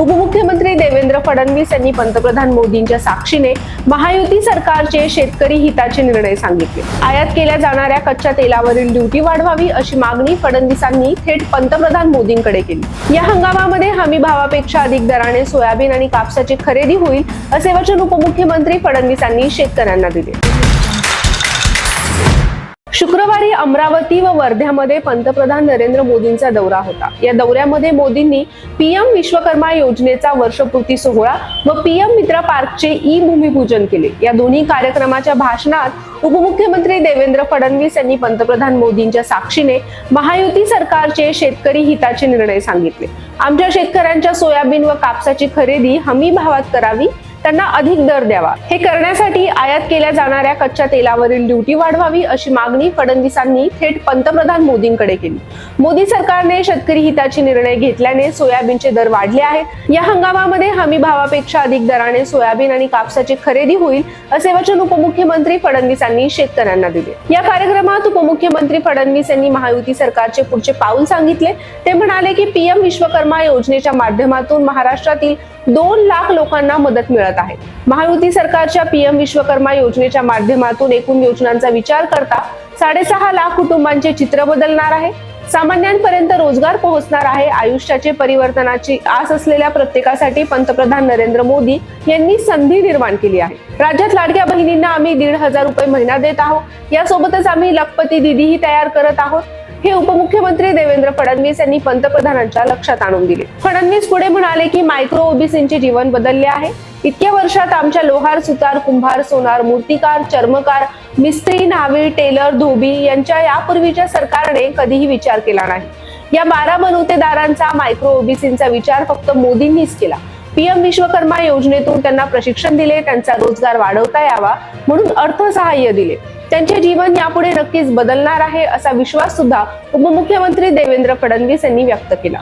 उपमुख्यमंत्री देवेंद्र फडणवीस यांनी पंतप्रधान मोदींच्या साक्षीने महायुती सरकारचे शेतकरी हिताचे निर्णय सांगितले. आयात केल्या जाणाऱ्या कच्च्या तेलावरील ड्युटी वाढवावी अशी मागणी फडणवीसांनी थेट पंतप्रधान मोदींकडे केली. या हंगामामध्ये हमी भावापेक्षा अधिक दराने सोयाबीन आणि कापसाची खरेदी होईल असे वचन उपमुख्यमंत्री फडणवीसांनी शेतकऱ्यांना दिले. शुक्रवार अमरावती व वर्ध्यामध्ये पंतप्रधान नरेंद्र मोदींचा दौरा होता. या दौऱ्यामध्ये मोदींनी पीएम विश्वकर्मा योजनेचा वर्षपूर्ती सोहळा व पीएम मित्रा पार्कचे ई भूमिपूजन केले. या दोन्ही कार्यक्रमाच्या भाषणात उपमुख्यमंत्री देवेंद्र फडणवीस यांनी पंतप्रधान मोदींच्या साक्षीने महायुती सरकारचे शेतकरी हिताचे निर्णय सांगितले. आमच्या शेतकऱ्यांच्या सोयाबीन व कापसाची खरेदी हमी भावात करावी त्यांना अधिक दर द्यावा. हे करण्यासाठी आयात केल्या जाणाऱ्या कच्च्या तेलावरील ड्युटी वाढवावी अशी मागणी फडणवीसांनी थेट पंतप्रधान मोदींकडे केली. मोदी सरकारने शेतकरी हिताचे निर्णय घेतल्याने सोयाबीनचे दर वाढले आहेत. या हंगामामध्ये हमी भावापेक्षा अधिक दराने सोयाबीन आणि कापसाची खरेदी होईल असे वचन उपमुख्यमंत्री फडणवीसांनी शेतकऱ्यांना दिले. या कार्यक्रमात उपमुख्यमंत्री फडणवीस यांनी महायुती सरकारचे पुढचे पाऊल सांगितले. ते म्हणाले की पीएम विश्वकर्मा योजनेच्या माध्यमातून महाराष्ट्रातील दोन लाख लोकांना मदत मिळत आहे. महायुती सरकारच्या पीएम विश्वकर्मा योजनेच्या माध्यमातून एकूण योजनांचा विचार करता साडेसहा लाख कुटुंबांचे चित्र बदलणार आहे. सामान्यांपर्यंत रोजगार पोहोचणार आहे. आयुष्याचे परिवर्तनाची आस असलेल्या प्रत्येकासाठी पंतप्रधान नरेंद्र मोदी यांनी संधी निर्माण केली आहे. राज्यात लाडक्या बहिणींना आम्ही दीड हजार रुपये महिना देत आहोत. यासोबतच आम्ही लखपती दिदीही तयार करत आहोत. हे उपमुख्यमंत्री देवेंद्र फडणवीस यांनी पंतप्रधानांच्या लक्षात आणून दिले. फडणवीस पुढे म्हणाले की मायक्रो ओबीसींचे जीवन बदलले आहे. इतक्या वर्षात आमच्या लोहार सुतार कुंभार सोनार मूर्तिकार चर्मकार मिस्त्री नावी टेलर धोबी यांच्या यापूर्वीच्या सरकारने कधीही विचार केला नाही. या बारा बलुतेदारांचा मायक्रो ओबीसींचा विचार फक्त मोदींनीच केला. पीएम विश्वकर्मा योजनेतून त्यांना प्रशिक्षण दिले त्यांचा रोजगार वाढवता यावा म्हणून अर्थसहाय्य दिले. त्यांचे जीवन यापुढे नक्कीच बदलणार आहे असा विश्वास सुद्धा उपमुख्यमंत्री देवेंद्र फडणवीस यांनी व्यक्त केला.